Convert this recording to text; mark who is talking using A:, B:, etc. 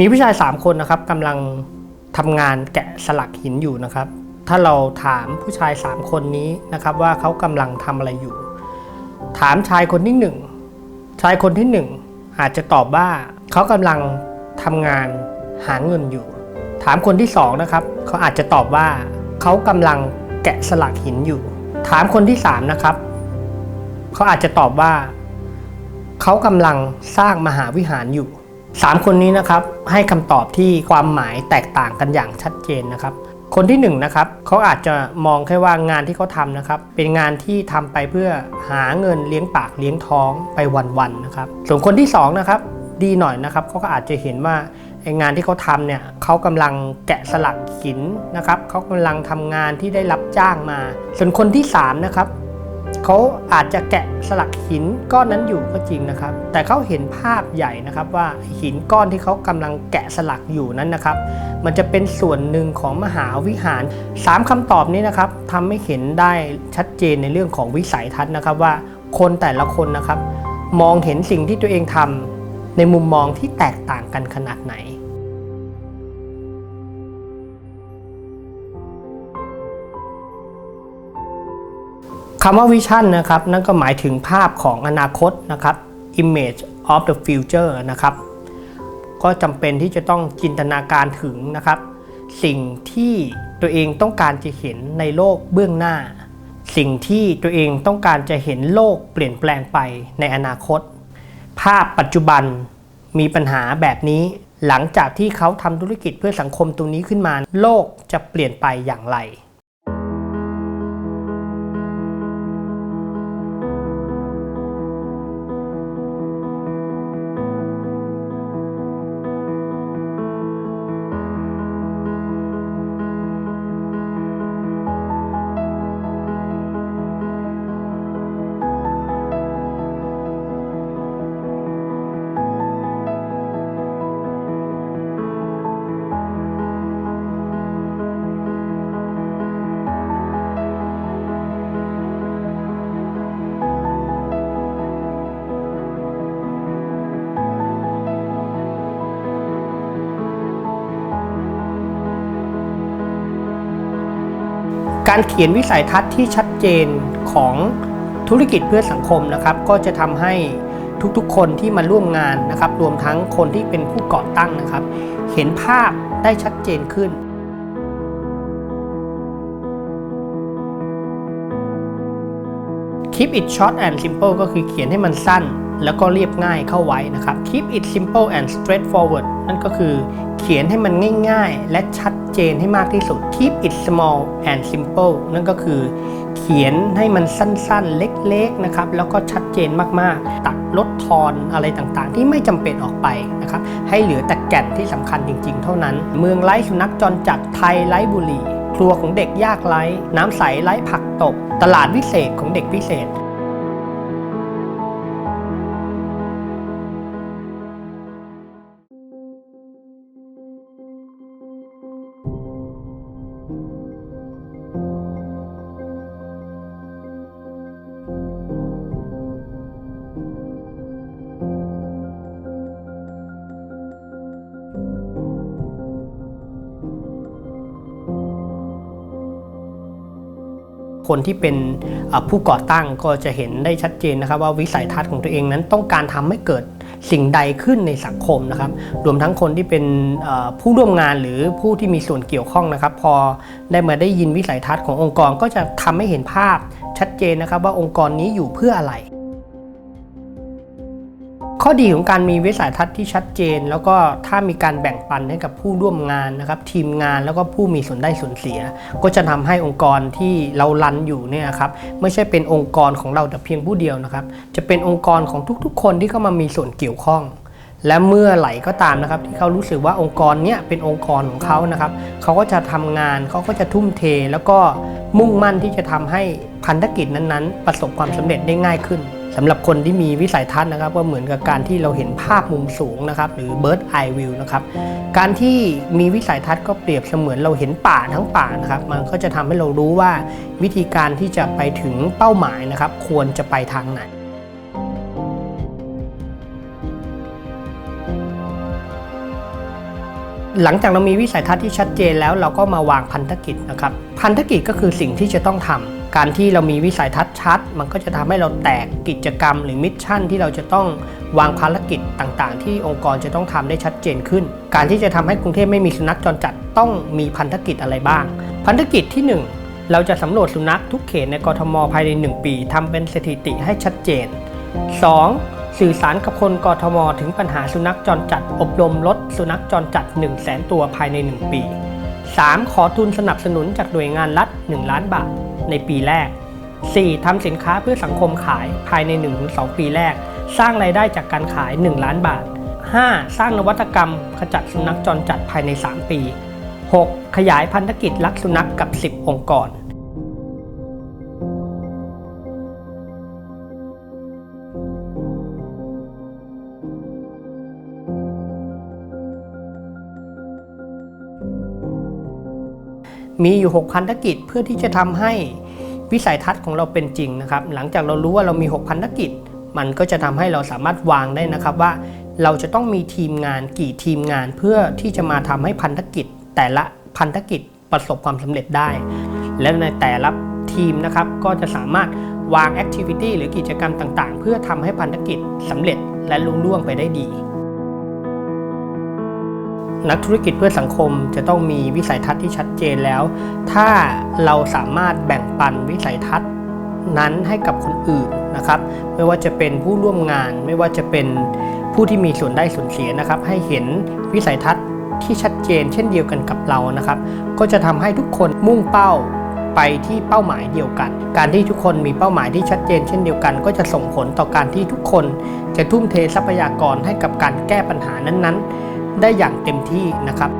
A: มีผู้ชาย 3 คนนะครับกำลังทำงานแกะสลักหินอยู่นะครับ ถ้าเราถามผู้ชาย 3 คนนี้นะครับว่าเขากำลังทำอะไรอยู่ ถามชายคนที่หนึ่งชายคนที่หนึ่งอาจจะตอบว่าเขากำลังทำงานหาเงินอยู่ ถามคนที่สองนะครับเขาอาจจะตอบว่าเขากำลังแกะสลักหินอยู่ ถามคนที่สามนะครับเขาอาจจะตอบว่าเขากำลังสร้างมหาวิหารอยู่ สามคนนี้นะครับให้คำตอบที่ความหมายแตกต่างกันอย่างชัดเจนนะครับ คนที่หนึ่งนะครับเขาอาจจะมองแค่ว่างานที่เขาทำนะครับเป็นงานที่ทำไปเพื่อหาเงินเลี้ยงปากเลี้ยงท้องไปวันๆนะครับส่วนคนที่สองนะครับดีหน่อยนะครับเขาก็อาจจะเห็นว่าไองานที่เขาทำเนี่ยเขากำลังแกะสลักหินนะครับเขากำลังทำงานที่ได้รับจ้างมา ส่วนคนที่สามนะครับ เขาอาจจะแกะสลักหินก้อนนั้นอยู่ก็จริงนะครับ แต่เขาเห็นภาพใหญ่นะครับว่าหินก้อนที่เขากำลังแกะสลักอยู่นั้นนะครับ มันจะเป็นส่วนหนึ่งของมหาวิหาร 3คำตอบนี้นะครับทำให้เห็นได้ชัดเจนในเรื่องของวิสัยทัศน์นะครับว่าคนแต่ละคนนะครับ มองเห็นสิ่งที่ตัวเองทำในมุมมองที่แตกต่างกันขนาดไหน คำว่าวิชั่นนะครับนั่นก็หมายถึงภาพของอนาคตนะครับ image of the future นะครับ ก็จำเป็นที่จะต้องจินตนาการถึงนะครับ สิ่งที่ตัวเองต้องการจะเห็นในโลกเบื้องหน้า สิ่งที่ตัวเองต้องการจะเห็นโลกเปลี่ยนแปลงไปในอนาคต ภาพปัจจุบันมีปัญหาแบบนี้ หลังจากที่เขาทำธุรกิจเพื่อสังคมตรงนี้ขึ้นมา โลกจะเปลี่ยนไปอย่างไร การเขียนวิสัยทัศน์ที่ชัดเจนของธุรกิจเพื่อสังคมนะครับ ก็จะทำให้ทุกๆ คนที่มาร่วมงานนะครับ รวมทั้งคนที่เป็นผู้ก่อตั้งนะครับ เห็นภาพได้ชัดเจนขึ้น keep it short and simple ก็คือเขียนให้มันสั้น แล้วก็เรียบง่ายเข้าไว้นะครับ keep it simple and straightforward นั่นก็คือเขียนให้มันง่ายๆ และชัดเจนให้มากที่สุด keep it small and simple นั่นก็คือ เขียนให้มันสั้นๆ เล็กๆนะครับ แล้วก็ชัดเจนมากๆ ตัดลดทอนอะไรต่างๆ ที่ไม่จำเป็นออกไปนะครับ ให้เหลือแต่แก่นที่สำคัญจริงๆ เท่านั้น เมืองไร้สุนัขจรจัดไทยไร้บุรีครัวของเด็กยากไร้ น้ำใสไร้ผักตบ ตลาดวิเศษของเด็กพิเศษ คนที่เป็นผู้ก่อตั้งก็จะเห็นได้ชัดเจนนะครับว่าวิสัยทัศน์ของตัวเองนั้นต้องการทำให้เกิดสิ่งใดขึ้นในสังคมนะครับ รวมทั้งคนที่เป็นผู้ร่วมงานหรือผู้ที่มีส่วนเกี่ยวข้องนะครับ พอได้มาได้ยินวิสัยทัศน์ขององค์กรก็จะทำให้เห็นภาพชัดเจนนะครับ ว่าองค์กรนี้อยู่เพื่ออะไร ข้อดีของการมีวิสัยทัศน์ที่ชัดเจน แล้วก็ถ้ามีการแบ่งปันให้กับผู้ร่วมงานนะครับ ทีมงานแล้วก็ผู้มีส่วนได้ส่วนเสีย ก็จะทำให้องค์กรที่เรารันอยู่เนี่ยครับไม่ใช่เป็นองค์กรของเราแต่เพียงผู้เดียวนะครับ จะเป็นองค์กรของทุกๆ คนที่เข้ามามีส่วนเกี่ยวข้องและเมื่อไหร่ก็ตามนะครับ ที่เขารู้สึกว่าองค์กรเนี้ยเป็นองค์กรของเขานะครับ เขาก็จะทำงานเขาก็จะทุ่มเท แล้วก็มุ่งมั่นที่จะทำให้พันธกิจนั้นๆ ประสบความสำเร็จได้ง่ายขึ้น สำหรับคนที่มีวิสัยทัศน์นะครับ ก็เหมือนกับการที่เราเห็นภาพมุมสูงนะครับ หรือ bird eye view นะครับ การที่มีวิสัยทัศน์ก็เปรียบเสมือนเราเห็นป่าทั้งป่านะครับ มันก็จะทำให้เรารู้ว่าวิธีการที่จะไปถึงเป้าหมายนะครับ ควรจะไปทางไหนหลังจากเรามีวิสัยทัศน์ที่ชัดเจนแล้วเราก็มาวางพันธกิจนะครับ พันธกิจก็คือสิ่งที่จะต้องทำ การที่เรามีวิสัยทัศน์ชัด มันก็จะทำให้เราแตกกิจกรรม หรือมิชชั่นที่เราจะต้องวางภารกิจต่างๆ ที่องค์กรจะต้องทำได้ชัดเจนขึ้น การที่จะทำให้กรุงเทพไม่มีสุนัขจรจัดต้องมีพันธกิจอะไรบ้าง พันธกิจที่หนึ่งเราจะสำรวจสุนัขทุกเขตในกรทมภายใน 1 ปีทำเป็นสถิติให้ชัดเจน 2. สื่อสารกับคนกรทมถึงปัญหาสุนัขจรจัด อบรมลดสุนัขจรจัด 1 0 0 0 0แสนตัวภายใน 1 ปี 3. ขอทุนสนับสนุนจากหน่วยงานรัฐ 1 ล้านบาท ในปีแรก 4. ทำสินค้าเพื่อสังคมขายภายใน 1-2 ปีแรก สร้างรายได้จากการขาย 1 ล้านบาท 5. สร้างนวัตกรรมขจัดสุนัขจรจัดภายใน 3 ปี 6. ขยายพันธกิจรักสุนัขกกับ 10 องค์กร มีอยู่ 6 พันธกิจเพื่อที่จะทำให้วิสัยทัศน์ของเราเป็นจริงนะครับ หลังจากเรารู้ว่าเรามี 6 พันธกิจ มันก็จะทำให้เราสามารถวางได้นะครับว่า เราจะต้องมีทีมงานกี่ทีมงานเพื่อที่จะมาทำให้พันธกิจ แต่ละพันธกิจประสบความสำเร็จได้ และในแต่ละทีมนะครับก็จะสามารถวางแอคทิวิตี้หรือกิจกรรมต่างๆ เพื่อทำให้พันธกิจสำเร็จและลุล่วงไปได้ดี นักธุรกิจเพื่อสังคมจะต้องมีวิสัยทัศน์ที่ชัดเจนแล้ว ถ้าเราสามารถแบ่งปันวิสัยทัศน์นั้นให้กับคนอื่นนะครับ ไม่ว่าจะเป็นผู้ร่วมงาน ไม่ว่าจะเป็นผู้ที่มีส่วนได้ส่วนเสียนะครับ ให้เห็นวิสัยทัศน์ที่ชัดเจน เช่นเดียวกันกับเรานะครับ ก็จะทำให้ทุกคนมุ่งเป้าไปที่เป้าหมายเดียวกัน การที่ทุกคนมีเป้าหมายที่ชัดเจน เช่นเดียวกัน ก็จะส่งผลต่อการที่ทุกคนจะทุ่มเททรัพยากรให้กับการแก้ปัญหานั้นๆ ได้อย่างเต็มที่นะครับ